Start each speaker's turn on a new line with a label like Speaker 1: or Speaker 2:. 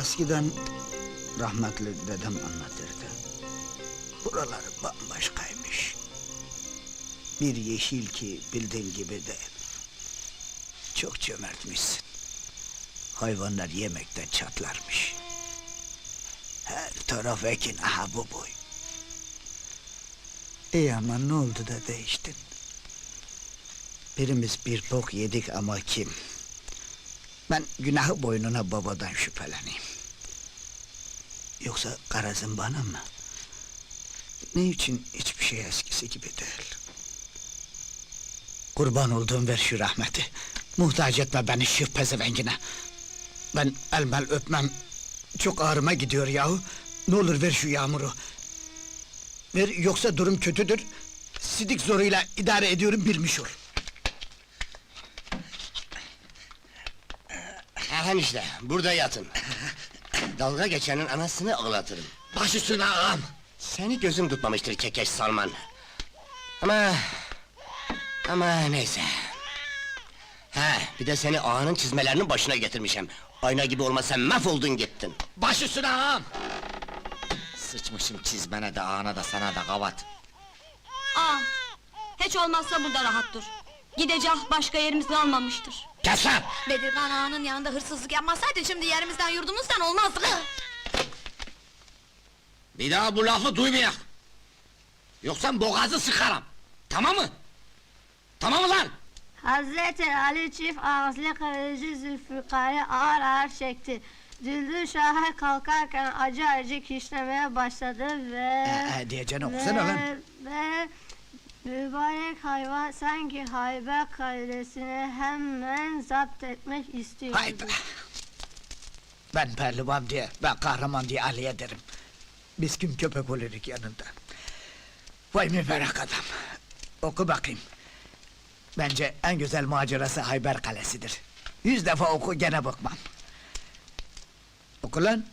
Speaker 1: Eskiden rahmetli dedem anlatırdı. Buralar bambaşkaymış. Bir yeşil ki bildiğin gibi değil. Çok cömertmişsin. Hayvanlar yemekten çatlarmış. Her taraf ekin aha bu boy. İyi ama ne oldu da değiştin? Birimiz bir bok yedik ama kim? Ben günahı boynuna babadan şüpheleneyim. Yoksa karazın bana mı? Ne için hiçbir şey eskisi gibi değil? Kurban olduğum ver şu rahmeti. Muhtaç etme beni şu pezevengine. Ben elmel öpmem. Çok ağrıma gidiyor yahu. Ne olur ver şu yağmuru. Ver yoksa durum kötüdür. Sidik zoruyla idare ediyorum bilmiş ol.
Speaker 2: Aha işte, burada yatın. Dalga geçenin anasını ağlatırım.
Speaker 3: Baş üstüne ağam.
Speaker 2: Seni gözüm tutmamıştır kekeş Salman. Ama... Ama neyse. Ha, bir de seni ağanın çizmelerinin başına getirmişim. Ayna gibi olmasa mahvoldun gittin.
Speaker 3: Baş üstüne ağam. Sıçmışım çizmene de ağana da sana da kavat.
Speaker 4: Aa, hiç olmazsa burada rahat dur. Gidecek başka yerimiz kalmamıştır.
Speaker 3: Kes lan!
Speaker 5: Bedirgan ağanın yanında hırsızlık yapmasaydın şimdi yerimizden yurdumuzdan olmazdık.
Speaker 3: Bir daha bu lafı duymayak. Yoksa boğazı sıkarım. Tamam mı? Tamam mı lan?
Speaker 6: Hazreti Ali çift ağızlı kılıcı Zülfikar'ı ağır ağır çekti. Düldül Şah'a kalkarken acı acı kişnemeye başladı ve...
Speaker 1: Ee, ee, diyeceğini okusana lan.
Speaker 6: ve, ve mübarek hayvan sanki Hayber kalesini hemen zapt etmek istiyordu.
Speaker 1: Hay be! Ben pehlivan diye, ben kahraman diye Ali'ye derim. Biz kim köpek oluruk yanında. Vay mübarek adam. Oku bakayım. Bence en güzel macerası Hayber Kalesi'dir. Yüz defa oku gene bakmam. Oku lan.